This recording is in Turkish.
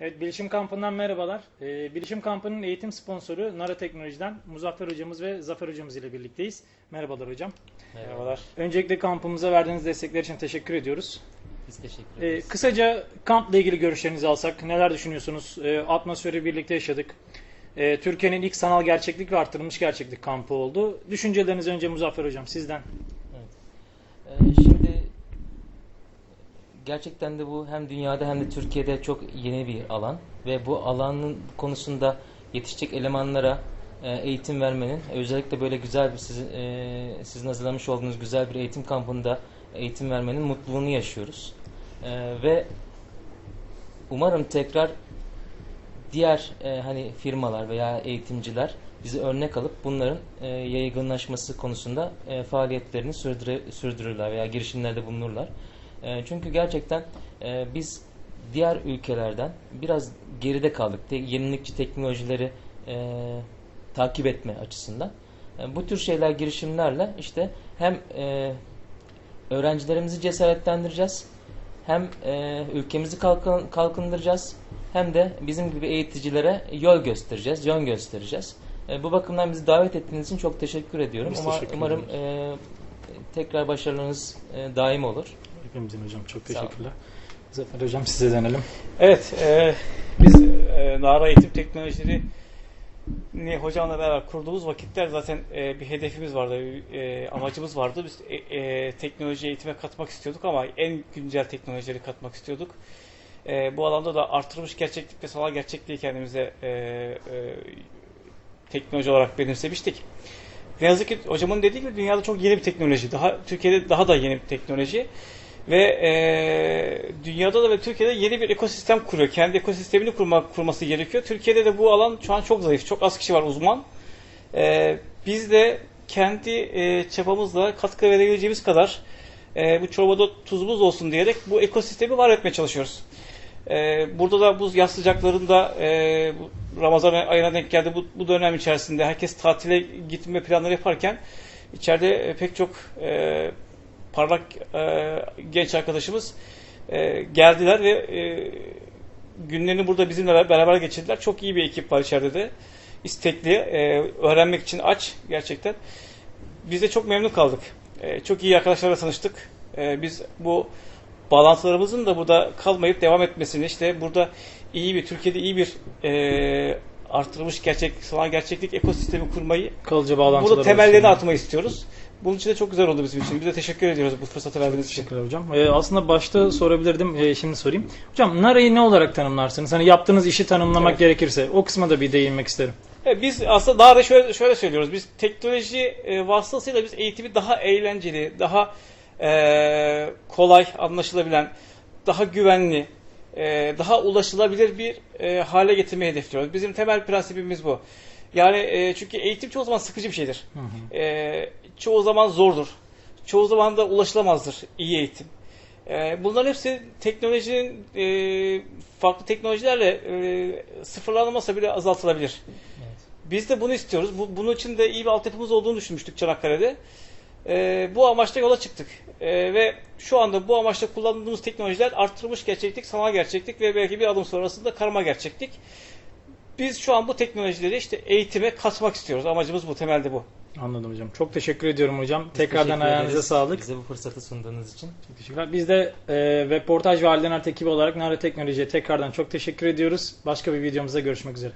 Evet, Bilişim Kampı'ndan merhabalar. Ee, Bilişim Kampı'nın eğitim sponsoru Nara Teknoloji'den Muzaffer Hocamız ve Zafer Hocamız ile birlikteyiz. Merhabalar hocam. Merhabalar. Öncelikle kampımıza verdiğiniz destekler için teşekkür ediyoruz. Biz teşekkür Ee, ederiz. kısaca kampla ilgili görüşlerinizi alsak, neler düşünüyorsunuz? Ee, atmosferi birlikte yaşadık. Ee, Türkiye'nin ilk sanal gerçeklik ve artırılmış gerçeklik kampı oldu. Düşünceleriniz önce Muzaffer Hocam sizden. Ee, şimdi gerçekten de bu hem dünyada hem de Türkiye'de çok yeni bir alan ve bu alanın konusunda yetişecek elemanlara e, eğitim vermenin özellikle böyle güzel bir sizin, e, sizin hazırlamış olduğunuz güzel bir eğitim kampında eğitim vermenin mutluluğunu yaşıyoruz. E, ve umarım tekrar diğer e, hani firmalar veya eğitimciler bizi örnek alıp bunların e, yaygınlaşması konusunda e, faaliyetlerini sürdürürler veya girişimlerde bulunurlar. E, çünkü gerçekten e, biz diğer ülkelerden biraz geride kaldık. Te, yenilikçi teknolojileri e, takip etme açısından. E, bu tür şeyler girişimlerle işte hem e, öğrencilerimizi cesaretlendireceğiz hem e, ülkemizi kalkın, kalkındıracağız hem de bizim gibi eğiticilere yol göstereceğiz, yön göstereceğiz. E, bu bakımdan bizi davet ettiğiniz için çok teşekkür ediyorum. Biz Ama teşekkür umarım e, tekrar başarılarınız e, daim olur. Hepimizin hocam çok teşekkürler. Zafer Hocam size dönelim. Evet, e, biz e, Nara Eğitim Teknolojileri ni hocamla beraber kurduğumuz vakitler zaten e, bir hedefimiz vardı, bir, e, amacımız vardı. Biz e, e, teknoloji eğitime katmak istiyorduk ama en güncel teknolojileri katmak istiyorduk. E, bu alanda da artırılmış gerçeklik ve sanal gerçekliği kendimize e, e, teknoloji olarak benimsemiştik. Ne yazık ki hocamın dediği gibi dünyada çok yeni bir teknoloji. Daha Türkiye'de daha da yeni bir teknoloji. Ve e, dünyada da ve Türkiye'de yeni bir ekosistem kuruyor. Kendi ekosistemini kurmak, kurması gerekiyor. Türkiye'de de bu alan şu an çok zayıf. Çok az kişi var uzman. E, biz de kendi e, çabamızla katkı verebileceğimiz kadar e, bu çorbada tuzumuz olsun diyerek bu ekosistemi var etmeye çalışıyoruz. E, burada da bu yaz sıcaklarında e, Ramazan ayına denk geldi. Bu, bu dönem içerisinde herkes tatile gitme planları yaparken içeride e, pek çok e, parlak e, genç arkadaşımız e, geldiler ve e, günlerini burada bizimle beraber geçirdiler. Çok iyi bir ekip var içeride de. İstekli, e, öğrenmek için aç gerçekten. Biz de çok memnun kaldık. E, çok iyi arkadaşlarla tanıştık. E, biz bu bağlantılarımızın da burada kalmayıp devam etmesini işte burada iyi bir Türkiye'de iyi bir e, artırılmış gerçek sanal gerçeklik ekosistemi kurmayı Kalıcı bağlantılar burada temellerini olsun. atmayı istiyoruz. Bunun için de çok güzel oldu bizim için. Biz de teşekkür ediyoruz bu fırsatı verdiğiniz için. Teşekkürler hocam. Ee, aslında başta sorabilirdim. Ee, şimdi sorayım. Hocam Nara'yı ne olarak tanımlarsınız? Hani yaptığınız işi tanımlamak Evet. gerekirse o kısma da bir değinmek isterim. Evet, biz aslında daha da şöyle, şöyle söylüyoruz. Biz teknoloji e, vasıtasıyla biz eğitimi daha eğlenceli, daha e, kolay anlaşılabilen, daha güvenli, e, daha ulaşılabilir bir e, hale getirmeyi hedefliyoruz. Bizim temel prensibimiz bu. Yani e, çünkü eğitim çoğu zaman sıkıcı bir şeydir. Hı hı. E, çoğu zaman zordur. Çoğu zaman da ulaşılamazdır iyi eğitim. E, bunların hepsi teknolojinin e, farklı teknolojilerle e, sıfırlanmasa bile azaltılabilir. Evet. Biz de bunu istiyoruz. Bu, bunun için de iyi bir altyapımız olduğunu düşünmüştük Çanakkale'de. E, bu amaçla yola çıktık. E, ve şu anda bu amaçla kullandığımız teknolojiler artırılmış gerçeklik, sanal gerçeklik ve belki bir adım sonrasında karma gerçeklik. Biz şu an bu teknolojileri işte eğitime katmak istiyoruz. Amacımız bu, temelde bu. Anladım hocam. Çok teşekkür ediyorum hocam. Biz Tekrardan ayağınıza ederiz sağlık. Bize bu fırsatı sunduğunuz için. Çok teşekkürler. Biz de e, Webportaj ve Aldenart ekibi olarak Nara Teknoloji'ye tekrardan çok teşekkür ediyoruz. Başka bir videomuzda görüşmek üzere.